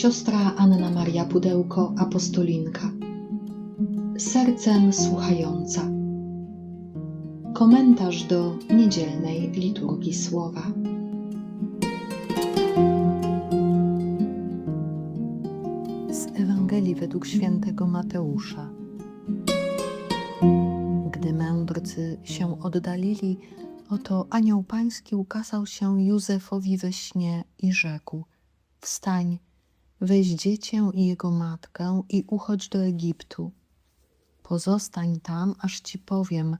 siostra Anna Maria Pudełko, apostolinka. Sercem słuchająca. Komentarz do niedzielnej liturgii słowa. Z Ewangelii według świętego Mateusza. Gdy mędrcy się oddalili, oto anioł pański ukazał się Józefowi we śnie i rzekł: Wstań, weź dziecię i jego matkę i uchodź do Egiptu. Pozostań tam, aż ci powiem,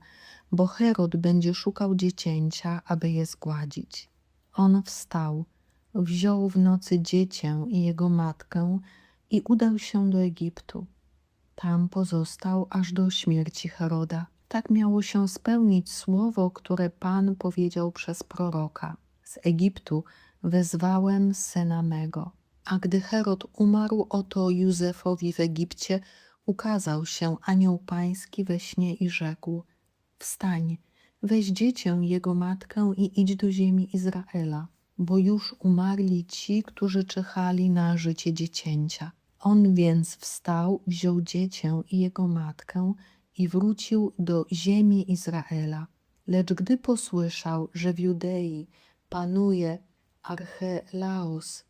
bo Herod będzie szukał dziecięcia, aby je zgładzić. On wstał, wziął w nocy dziecię i jego matkę i udał się do Egiptu. Tam pozostał aż do śmierci Heroda. Tak miało się spełnić słowo, które Pan powiedział przez proroka. Z Egiptu wezwałem syna mego. A gdy Herod umarł, oto Józefowi w Egipcie ukazał się anioł pański we śnie i rzekł: Wstań, weź dziecię jego matkę i idź do ziemi Izraela, bo już umarli ci, którzy czekali na życie dziecięcia. On więc wstał, wziął dziecię i jego matkę i wrócił do ziemi Izraela. Lecz gdy posłyszał, że w Judei panuje Archelaos,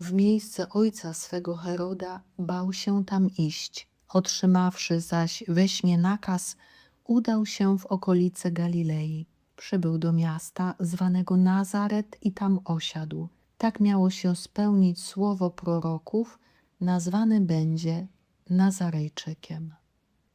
w miejsce ojca swego Heroda, bał się tam iść. Otrzymawszy zaś we śnie nakaz, udał się w okolice Galilei. Przybył do miasta zwanego Nazaret i tam osiadł. Tak miało się spełnić słowo proroków, nazwany będzie Nazarejczykiem.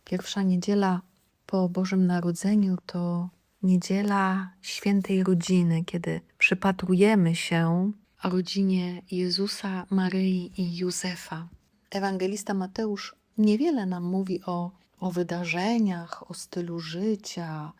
Pierwsza niedziela po Bożym Narodzeniu to niedziela świętej rodziny, kiedy przypatrujemy się rodzinie Jezusa, Maryi i Józefa. Ewangelista Mateusz niewiele nam mówi o, o wydarzeniach, o stylu życia.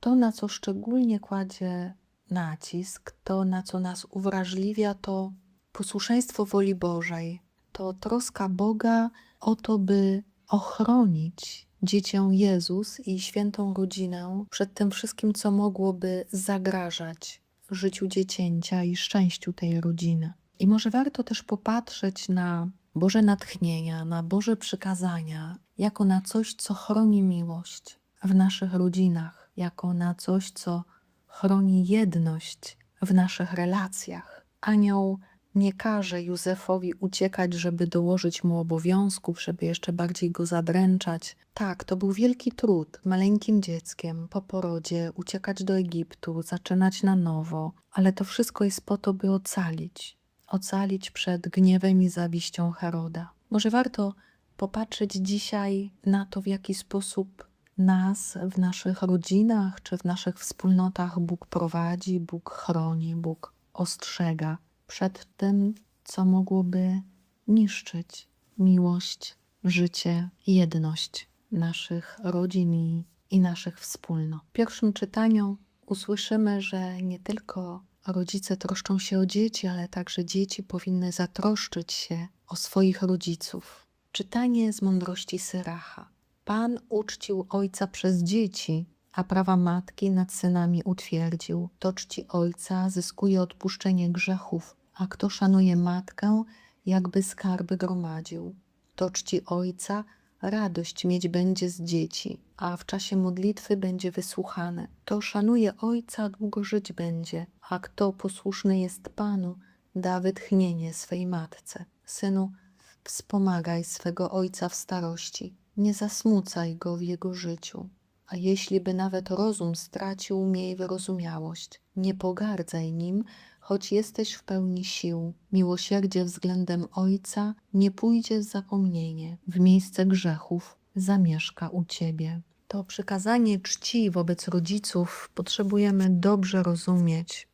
To, na co szczególnie kładzie nacisk, to, na co nas uwrażliwia, to posłuszeństwo woli Bożej, to troska Boga o to, by ochronić dziecię Jezus i świętą rodzinę przed tym wszystkim, co mogłoby zagrażać życiu dziecięcia i szczęściu tej rodziny. I może warto też popatrzeć na Boże natchnienia, na Boże przykazania, jako na coś, co chroni miłość w naszych rodzinach, jako na coś, co chroni jedność w naszych relacjach. Anioł nie każe Józefowi uciekać, żeby dołożyć mu obowiązków, żeby jeszcze bardziej go zadręczać. Tak, to był wielki trud. Maleńkim dzieckiem, po porodzie, uciekać do Egiptu, zaczynać na nowo, ale to wszystko jest po to, by ocalić. Ocalić przed gniewem i zawiścią Heroda. Może warto popatrzeć dzisiaj na to, w jaki sposób nas w naszych rodzinach czy w naszych wspólnotach Bóg prowadzi, Bóg chroni, Bóg ostrzega przed tym, co mogłoby niszczyć miłość, życie, jedność naszych rodzin i, i naszych wspólnot. W pierwszym czytaniu usłyszymy, że nie tylko rodzice troszczą się o dzieci, ale także dzieci powinny zatroszczyć się o swoich rodziców. Czytanie z mądrości Syracha. Pan uczcił ojca przez dzieci, a prawa matki nad synami utwierdził. To czci ojca zyskuje odpuszczenie grzechów, a kto szanuje matkę, jakby skarby gromadził. To czci ojca, radość mieć będzie z dzieci, a w czasie modlitwy będzie wysłuchane. To szanuje ojca, długo żyć będzie, a kto posłuszny jest Panu, da wytchnienie swej matce. Synu, wspomagaj swego ojca w starości, nie zasmucaj go w jego życiu. A jeśli by nawet rozum stracił, miej wyrozumiałość. Nie pogardzaj nim, choć jesteś w pełni sił. Miłosierdzie względem Ojca nie pójdzie w zapomnienie. W miejsce grzechów zamieszka u Ciebie. To przykazanie czci wobec rodziców potrzebujemy dobrze rozumieć.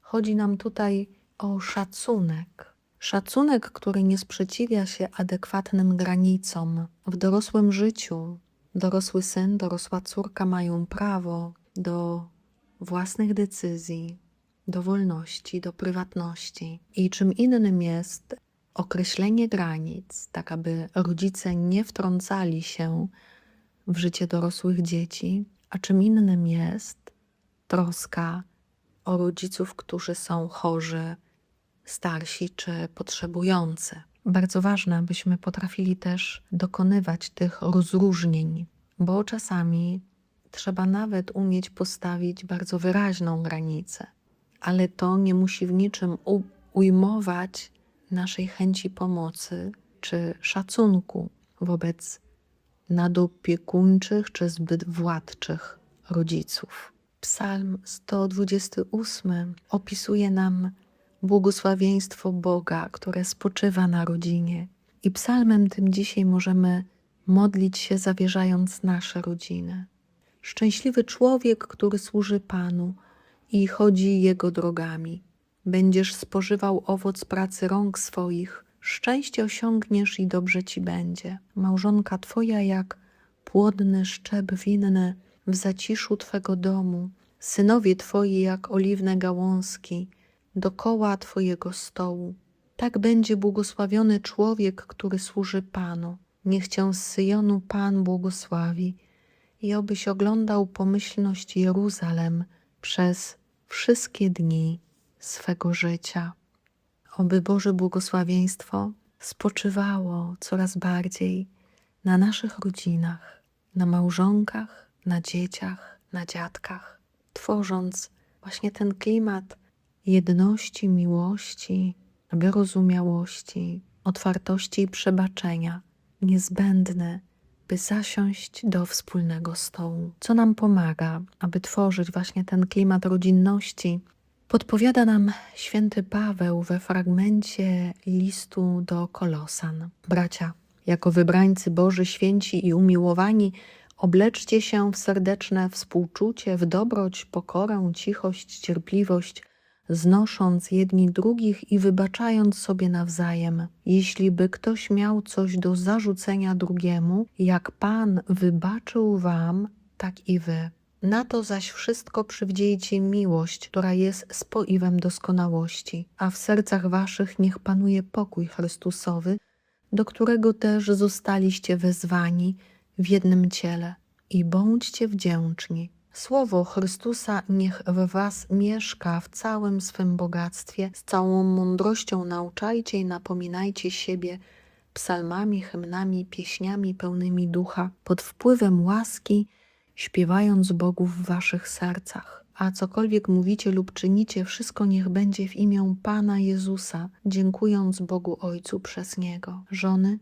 Chodzi nam tutaj o szacunek. Szacunek, który nie sprzeciwia się adekwatnym granicom. W dorosłym życiu dorosły syn, dorosła córka mają prawo do własnych decyzji, do wolności, do prywatności. I czym innym jest określenie granic, tak aby rodzice nie wtrącali się w życie dorosłych dzieci, a czym innym jest troska o rodziców, którzy są chorzy, starsi czy potrzebujący. bardzo ważne, abyśmy potrafili też dokonywać tych rozróżnień, bo czasami trzeba nawet umieć postawić bardzo wyraźną granicę, ale to nie musi w niczym ujmować naszej chęci pomocy czy szacunku wobec nadopiekuńczych czy zbyt władczych rodziców. Psalm 128 opisuje nam błogosławieństwo Boga, które spoczywa na rodzinie. I psalmem tym dzisiaj możemy modlić się, zawierzając nasze rodziny. Szczęśliwy człowiek, który służy Panu i chodzi Jego drogami. Będziesz spożywał owoc pracy rąk swoich, szczęście osiągniesz i dobrze ci będzie. Małżonka Twoja jak płodny szczep winny w zaciszu Twego domu, synowie Twoi jak oliwne gałązki, dokoła Twojego stołu. Tak będzie błogosławiony człowiek, który służy Panu. Niech Cię z Syjonu Pan błogosławi i obyś oglądał pomyślność Jeruzalem przez wszystkie dni swego życia. Oby Boże błogosławieństwo spoczywało coraz bardziej na naszych rodzinach, na małżonkach, na dzieciach, na dziadkach, tworząc właśnie ten klimat jedności, miłości, wyrozumiałości, otwartości i przebaczenia, niezbędny, by zasiąść do wspólnego stołu. Co nam pomaga, aby tworzyć właśnie ten klimat rodzinności, podpowiada nam święty Paweł we fragmencie listu do Kolosan. Bracia, jako wybrańcy Boży, święci i umiłowani, obleczcie się w serdeczne współczucie, w dobroć, pokorę, cichość, cierpliwość, znosząc jedni drugich i wybaczając sobie nawzajem. Jeśli by ktoś miał coś do zarzucenia drugiemu, jak Pan wybaczył wam, tak i wy. Na to zaś wszystko przywdziejcie miłość, która jest spoiwem doskonałości, a w sercach waszych niech panuje pokój Chrystusowy, do którego też zostaliście wezwani w jednym ciele. I bądźcie wdzięczni. Słowo Chrystusa niech w was mieszka w całym swym bogactwie, z całą mądrością nauczajcie i napominajcie siebie psalmami, hymnami, pieśniami pełnymi ducha, pod wpływem łaski, śpiewając Bogu w waszych sercach. A cokolwiek mówicie lub czynicie, wszystko niech będzie w imię Pana Jezusa, dziękując Bogu Ojcu przez Niego. Żony,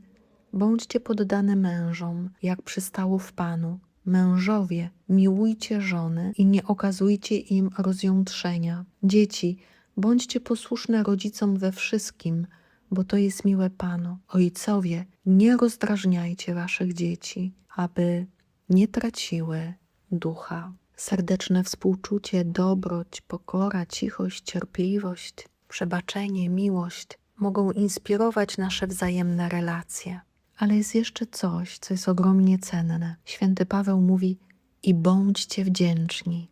bądźcie poddane mężom, jak przystało w Panu. Mężowie, miłujcie żony i nie okazujcie im rozjątrzenia. Dzieci, bądźcie posłuszne rodzicom we wszystkim, bo to jest miłe Panu. Ojcowie, nie rozdrażniajcie waszych dzieci, aby nie traciły ducha. Serdeczne współczucie, dobroć, pokora, cichość, cierpliwość, przebaczenie, miłość mogą inspirować nasze wzajemne relacje. Ale jest jeszcze coś, co jest ogromnie cenne. Święty Paweł mówi: i bądźcie wdzięczni.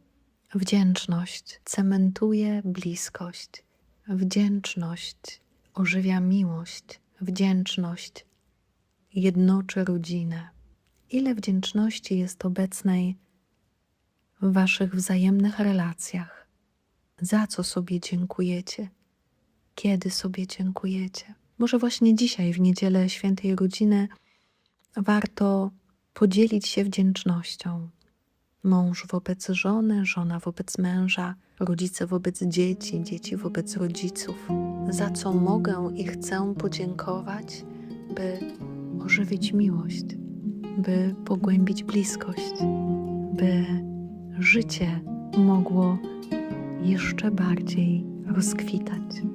Wdzięczność cementuje bliskość. Wdzięczność ożywia miłość. Wdzięczność jednoczy rodzinę. Ile wdzięczności jest obecnej w Waszych wzajemnych relacjach? Za co sobie dziękujecie? Kiedy sobie dziękujecie? Może właśnie dzisiaj, w niedzielę świętej rodziny, warto podzielić się wdzięcznością. Mąż wobec żony, żona wobec męża, rodzice wobec dzieci, dzieci wobec rodziców. Za co mogę i chcę podziękować, by ożywić miłość, by pogłębić bliskość, by życie mogło jeszcze bardziej rozkwitać.